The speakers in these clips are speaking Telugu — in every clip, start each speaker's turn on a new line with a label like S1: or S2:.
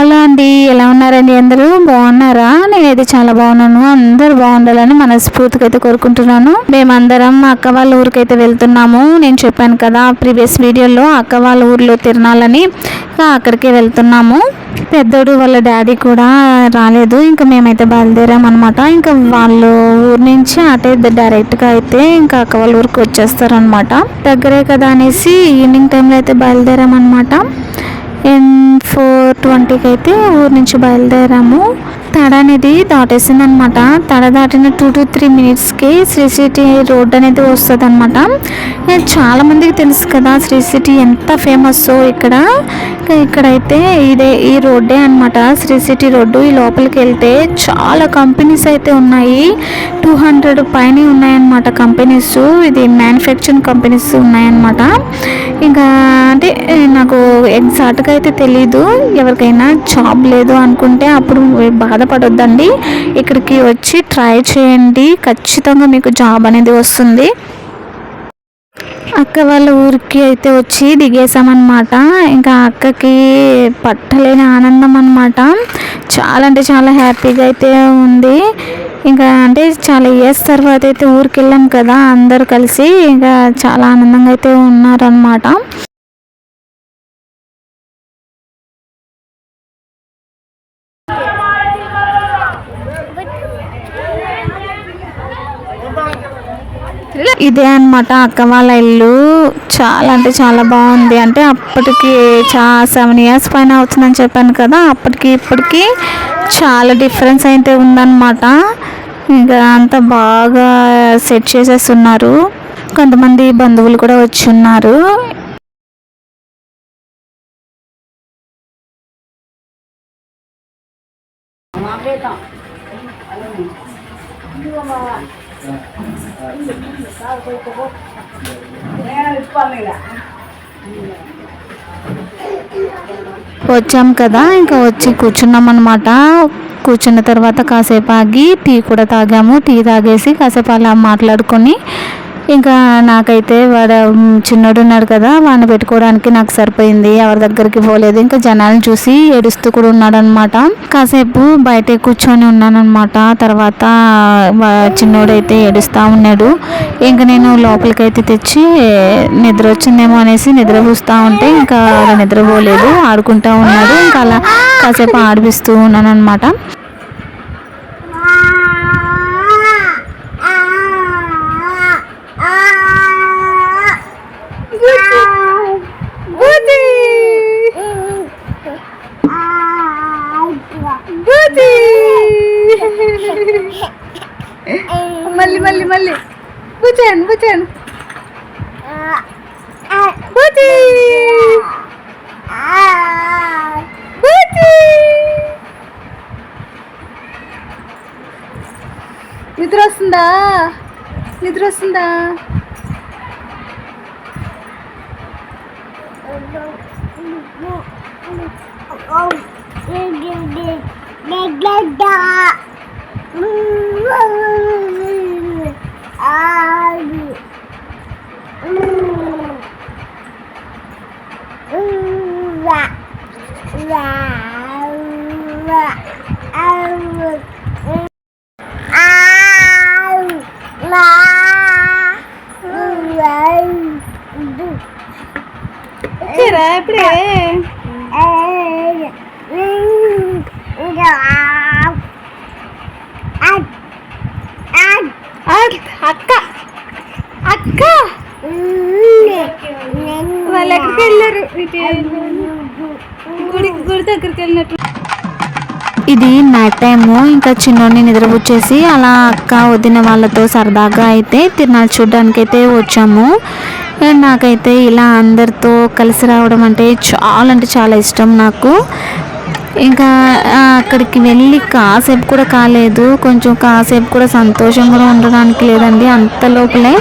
S1: హలో అండి ఎలా ఉన్నారండి అందరూ? బాగున్నారా? నేనైతే చాలా బాగున్నాను. అందరూ బాగుండాలని మనస్ఫూర్తిగా అయితే కోరుకుంటున్నాను. మేమందరం మా అక్క వాళ్ళ ఊరికైతే వెళ్తున్నాము. నేను చెప్పాను కదా ప్రీవియస్ వీడియోలో అక్క వాళ్ళ ఊర్లో తిరణాలని. అక్కడికి అక్కడికే వెళ్తున్నాము. పెద్దోడు వాళ్ళ డాడీ కూడా రాలేదు. ఇంకా మేమైతే బయలుదేరాం అనమాట ఇంకా వాళ్ళ ఊరు నుంచి అటే డైరెక్ట్గా అయితే ఇంకా అక్క వాళ్ళ ఊరికి వచ్చేస్తారనమాట దగ్గరే కదా అనేసి ఈవినింగ్ టైంలో అయితే బయలుదేరాం అనమాట ఎన్ ఫోర్ ట్వంటీకి అయితే ఊరు నుంచి బయలుదేరాము. తడ అనేది దాటేసింది అనమాట తడ దాటిన టూ టు త్రీ మినిట్స్కి శ్రీ సిటీ రోడ్ అనేది వస్తుంది అనమాట చాలా మందికి తెలుసు కదా శ్రీ సిటీ ఎంత ఫేమస్ ఇక్కడ. ఇక్కడైతే ఇదే ఈ రోడ్డే అనమాట శ్రీ సిటీ రోడ్డు ఈ లోపలికి వెళ్తే చాలా కంపెనీస్ అయితే ఉన్నాయి. టూ హండ్రెడ్ పైన ఉన్నాయన్నమాట కంపెనీస్. ఇది మ్యానుఫ్యాక్చరింగ్ కంపెనీస్ ఉన్నాయన్నమాట. ఇంకా అంటే నాకు ఎగ్జాక్ట్గా అయితే తెలీదు. ఎవరికైనా జాబ్ లేదు అనుకుంటే అప్పుడు బాధపడొద్దండి. ఇక్కడికి వచ్చి ట్రై చేయండి. ఖచ్చితంగా మీకు జాబ్ అనేది వస్తుంది. అక్క వాళ్ళ ఊరికి అయితే వచ్చి దిగేసామన్నమాట ఇంకా అక్కకి పట్టలేని ఆనందం అనమాట చాలా అంటే చాలా హ్యాపీగా అయితే ఉంది. ఇంకా అంటే చాలా ఇయర్స్ తర్వాత అయితే ఊరికి వెళ్ళాం కదా అందరు కలిసి. ఇంకా చాలా ఆనందంగా అయితే ఉన్నారనమాట ఇదే అన్నమాట అక్క వాళ్ళ ఇల్లు. చాలా అంటే చాలా బాగుంది. అంటే అప్పటికి చా సెవెన్ ఇయర్స్ పైన అవుతుందని చెప్పాను కదా అప్పటికి ఇప్పటికి చాలా డిఫరెన్స్ అయితే ఉందన్నమాట. ఇంకా అంత బాగా సెట్ చేసేస్తున్నారు. కొంతమంది బంధువులు కూడా వచ్చి ఉన్నారు. వచ్చాం కదా ఇంకా వచ్చి కూర్చున్నాం అనమాట కూర్చున్న తర్వాత కాసేపు ఆగి టీ కూడా తాగాము. టీ తాగేసి కాసేపు అలా మాట్లాడుకొని ఇంకా నాకైతే వాడు చిన్నోడు ఉన్నాడు కదా వాడిని పెట్టుకోవడానికి నాకు సరిపోయింది. ఎవరి దగ్గరికి పోలేదు. ఇంకా జనాలను చూసి ఏడుస్తూ కూడా ఉన్నాడు అనమాట కాసేపు బయట కూర్చొని ఉన్నానమాట తర్వాత చిన్నోడైతే ఏడుస్తూ ఉన్నాడు. ఇంకా నేను లోపలికైతే తెచ్చి నిద్ర వచ్చిందేమో అనేసి నిద్ర పూస్తూ ఉంటే ఇంకా నిద్ర నిద్రపోలేదు. ఆడుకుంటూ ఉన్నాడు. ఇంకా అలా కాసేపు ఆడిపిస్తూ ఉన్నాను
S2: మళ్ళీ మళ్ళీ. బుచాను బుచాను బుచి బుచి నిద్ర వస్తుందా? నిద్ర వస్తుందా? వచ్చారా ఇప్పుడే అక్క అక్క వాళ్ళు ఎక్కడికి వెళ్ళారు ఇటు గుడి గుడి దగ్గరికి వెళ్ళినట్టు.
S1: ఇది నైట్ టైము ఇంకా చిన్నోడిని నిద్రపుచ్చేసి అలా అక్క వదిన వాళ్ళతో సరదాగా అయితే తిరునాళ్ళు చూడడానికి అయితే వచ్చాము నాకైతే ఇలా అందరితో కలిసి రావడం అంటే చాలా అంటే చాలా ఇష్టం నాకు. ఇంకా అక్కడికి వెళ్ళి కాసేపు కూడా కాలేదు. కొంచెం కాసేపు కూడా సంతోషం కూడా ఉండడానికి లేదండి. అంత లోపలే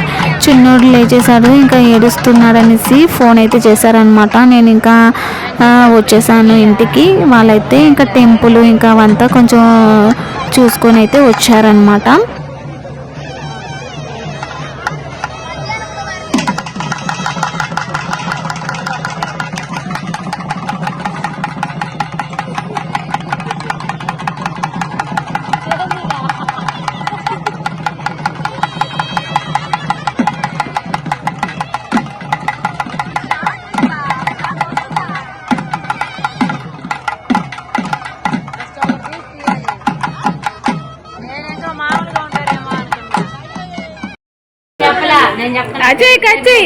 S1: చిన్నోడు లేచేశాడు. ఇంకా ఏడుస్తున్నాడు అనేసి ఫోన్ అయితే చేశారనమాట నేను ఇంకా వచ్చేసాను ఇంటికి. వాళ్ళైతే ఇంకా టెంపుల్ ఇంకా అవంతా కొంచెం చూసుకొని అయితే వచ్చారనమాట
S2: అజయ్ కచ్చి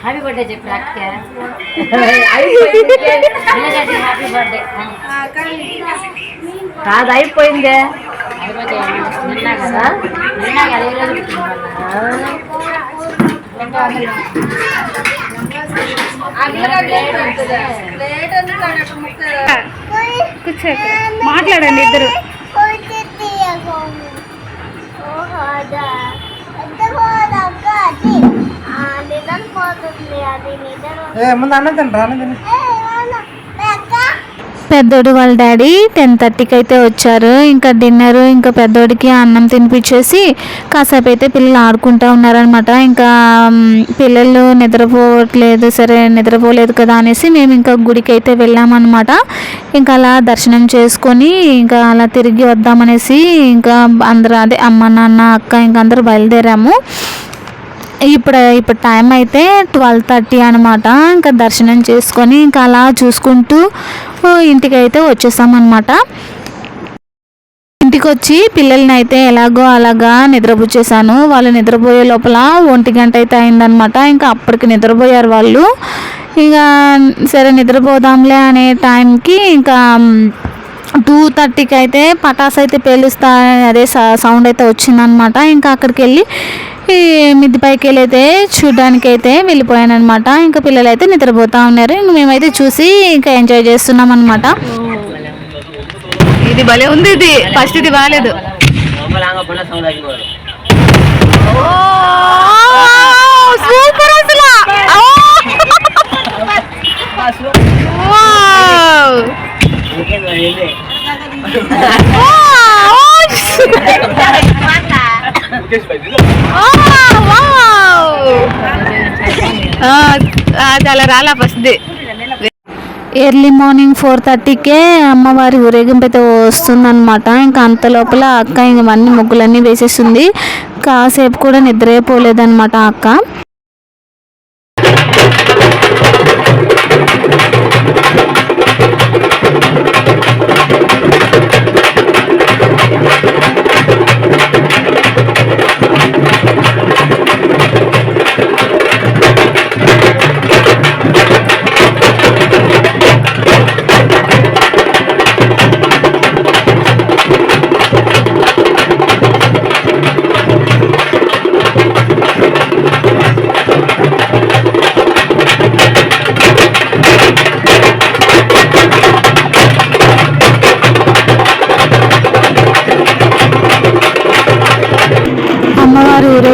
S3: హ్యాపీ బర్త్డే చెప్పు హ్యాపీ బర్త్డే
S2: కాదు అయిపోయిందే.
S3: అయిపోతే నిన్నా కదా నిన్నా కదా ఈ రోజు
S2: కూర్చో. మాట్లాడండి ఇద్దరు.
S4: ముందు అన్నం తింటారా అన్నం తిని.
S1: పెద్దోడు వాళ్ళ డాడీ టెన్ థర్టీకి అయితే వచ్చారు. ఇంకా డిన్నర్ ఇంకా పెద్దోడికి అన్నం తినిపించేసి కాసేపు అయితే పిల్లలు ఆడుకుంటూ ఉన్నారనమాట ఇంకా పిల్లలు నిద్రపోవట్లేదు సరే నిద్రపోలేదు కదా అనేసి మేము ఇంకా గుడికి అయితే వెళ్ళామన్నమాట. ఇంకా అలా దర్శనం చేసుకొని ఇంకా అలా తిరిగి వద్దామనేసి ఇంకా అందరూ అదే అమ్మ నాన్న అక్క ఇంకా అందరూ బయలుదేరాము. ఇప్పుడు ఇప్పుడు టైం అయితే ట్వెల్వ్ థర్టీ అనమాట ఇంకా దర్శనం చేసుకొని ఇంకా అలా చూసుకుంటూ ఇంటికి అయితే వచ్చేసామన్నమాట. ఇంటికి వచ్చి పిల్లల్ని అయితే ఎలాగో అలాగా నిద్రపుచ్చేసాను. వాళ్ళు నిద్రపోయే లోపల ఒంటి గంట అయితే అయిందనమాట ఇంకా అప్పటికి నిద్రపోయారు వాళ్ళు. ఇక సరే నిద్రపోదాంలే అనే టైంకి ఇంకా టూ థర్టీకి అయితే పటాస్ అయితే పేలుస్తా అదే సౌండ్ అయితే వచ్చిందనమాట. ఇంకా అక్కడికి వెళ్ళి ఈ మిద్ది పైకి వెళ్ళి అయితే చూడడానికి అయితే వెళ్ళిపోయాను అనమాట ఇంకా పిల్లలు అయితే నిద్రపోతా ఉన్నారు. ఇంక మేమైతే చూసి ఇంకా ఎంజాయ్ చేస్తున్నాం అనమాట
S2: ఇది భలే ఉంది ఇది. ఫస్ట్ ఇది బాగాలేదు సూపర్ అసలు. చాలా రాలా ఫస్ట్
S1: ఎర్లీ మార్నింగ్ ఫోర్ థర్టీకే అమ్మవారి ఊరేగింపు వస్తుందన్నమాట. ఇంకా అంత లోపల అక్క ఇవన్నీ ముగ్గులన్నీ వేసేస్తుంది. కాసేపు కూడా నిద్రే పోలేదన్నమాట అక్క.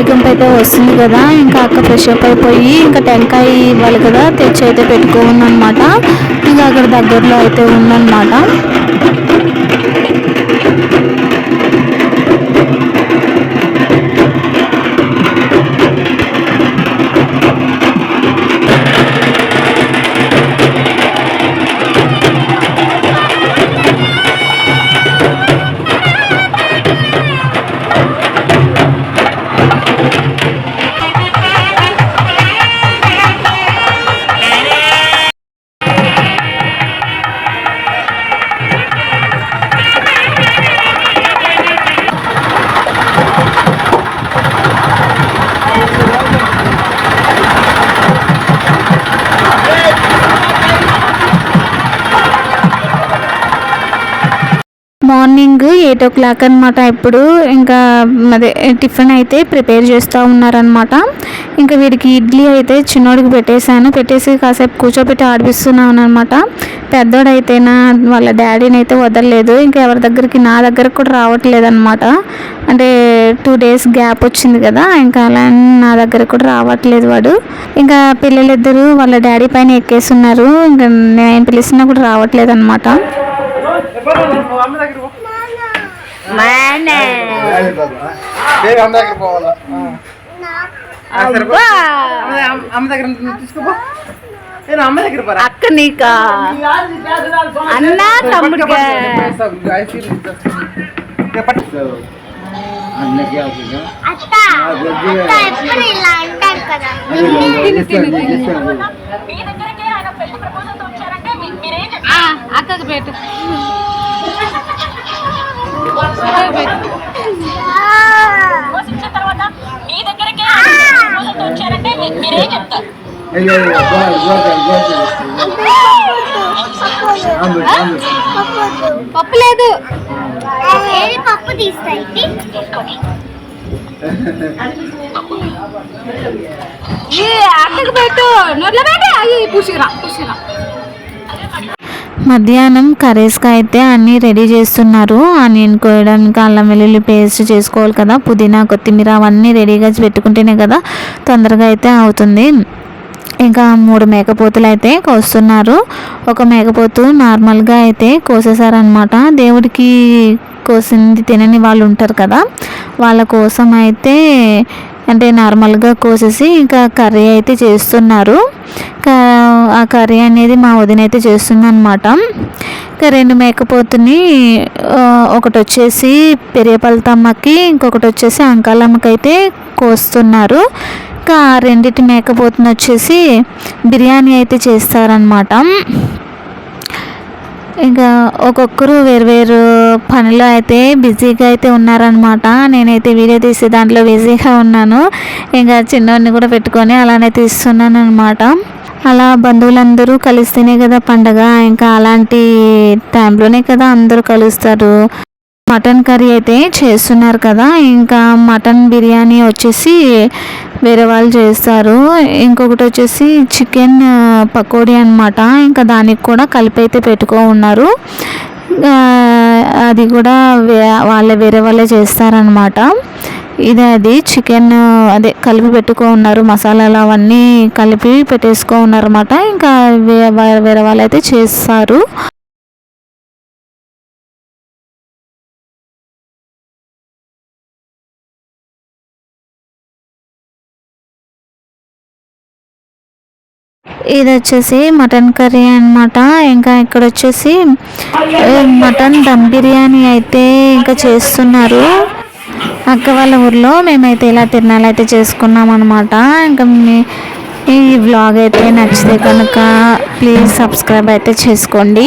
S1: అమ్మవారి అయితే వస్తుంది కదా ఇంకా అక్క ఫ్రెష్ అప్ అయిపోయి ఇంకా టెంకాయ ఇవ్వాలి కదా తెచ్చి అయితే పెట్టుకోందనమాట ఇంకా అక్కడ దగ్గరలో అయితే ఉందన్నమాట. మార్నింగ్ ఎయిట్ ఓ క్లాక్ అనమాట ఇప్పుడు ఇంకా అదే టిఫిన్ అయితే ప్రిపేర్ చేస్తూ ఉన్నారనమాట ఇంకా వీడికి ఇడ్లీ అయితే చిన్నోడికి పెట్టేశాను. పెట్టేసి కాసేపు కూర్చోబెట్టి ఆడిపిస్తున్నాను అనమాట పెద్దోడైతేనా వాళ్ళ డాడీని అయితే వదలలేదు. ఇంకా ఎవరి దగ్గరికి నా దగ్గరకు కూడా రావట్లేదు అనమాట అంటే టూ డేస్ గ్యాప్ వచ్చింది కదా ఇంకా అలా అని నా దగ్గర కూడా రావట్లేదు వాడు. ఇంకా పిల్లలిద్దరూ వాళ్ళ డాడీ పైన ఎక్కేస్తున్నారు ఇంకా నేను పిలిచినా కూడా రావట్లేదు అనమాట
S4: అమ్మ దగ్గర తీసుకోపో. నేను అమ్మ దగ్గర పోరా.
S2: అక్క నీకా? అన్న తమ్ముడిగా
S3: అక్క
S2: అక్కకు పెట్టు. పప్పు లేదు
S5: పప్పు తీస్తాయి
S2: ఈ పెట్టు. నోట్లో పెట్టి. అయ్యి పూసిరా పూసిరా.
S1: మధ్యాహ్నం కర్రీస్కి అయితే అన్నీ రెడీ చేస్తున్నారు. ఆనియన్ కోయడానికి అల్లం వెల్లుల్లి పేస్ట్ చేసుకోవాలి కదా పుదీనా కొత్తిమీర అవన్నీ రెడీగా పెట్టుకుంటేనే కదా తొందరగా అయితే అవుతుంది. ఇంకా మూడు మేకపోతులు అయితే కోస్తున్నారు. ఒక మేకపోతు నార్మల్గా అయితే కోసేసారనమాట దేవుడికి కోసింది తినని వాళ్ళు ఉంటారు కదా వాళ్ళ కోసం అయితే అంటే నార్మల్గా కోసేసి ఇంకా కర్రీ అయితే చేస్తున్నారు. ఆ కర్రీ అనేది మా వదిన అయితే చేస్తుంది అనమాట ఇంకా రెండు మేకపోతుని ఒకటి వచ్చేసి పెరియపల్తమ్మకి ఇంకొకటి వచ్చేసి అంకాలమ్మకి అయితే కోస్తున్నారు. ఇంకా ఆ రెండిటి మేకపోతుని వచ్చేసి బిర్యానీ అయితే చేస్తారనమాట ఇంకా ఒక్కొక్కరు వేరు పనిలో అయితే బిజీగా అయితే ఉన్నారనమాట నేనైతే వీడియో తీసే దాంట్లో బిజీగా ఉన్నాను. ఇంకా చిన్నవాడిని కూడా పెట్టుకొని అలానే తీస్తున్నాను అనమాట అలా బంధువులందరూ కలిస్తేనే కదా పండగ. ఇంకా అలాంటి టైంలోనే కదా అందరూ కలుస్తారు. మటన్ కర్రీ అయితే చేస్తున్నారు కదా. ఇంకా మటన్ బిర్యానీ వచ్చేసి వేరే వాళ్ళు చేస్తారు. ఇంకొకటి వచ్చేసి చికెన్ పకోడీ అన్నమాట. ఇంకా దానికి కూడా కలిపి అయితే పెట్టుకో ఉన్నారు. అది కూడా వాళ్ళే వేరే వాళ్ళే చేస్తారనమాట ఇది అది చికెన్ అదే కలిపి పెట్టుకో ఉన్నారు. మసాలాలు అవన్నీ కలిపి పెట్టేసుకో ఉన్నారన్నమాట. ఇంకా వేరే వాళ్ళు అయితే చేస్తారు. ఇది వచ్చేసి మటన్ కర్రీ అన్నమాట. ఇంకా ఇక్కడ వచ్చేసి మటన్ దమ్ బిర్యానీ అయితే ఇంకా చేస్తున్నారు. అక్క వాళ్ళ ఊర్లో మేమైతే ఇలా తిరణాలు అయితే చేసుకున్నాం అనమాట ఇంకా మీ ఈ వ్లాగ్ అయితే నచ్చితే కనుక ప్లీజ్ సబ్స్క్రైబ్ అయితే చేసుకోండి.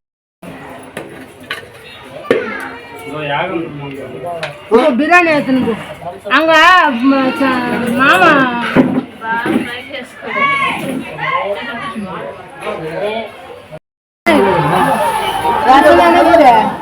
S2: బిర్యానీ అవుతుంది నువ్వు అంగ మామ రాజు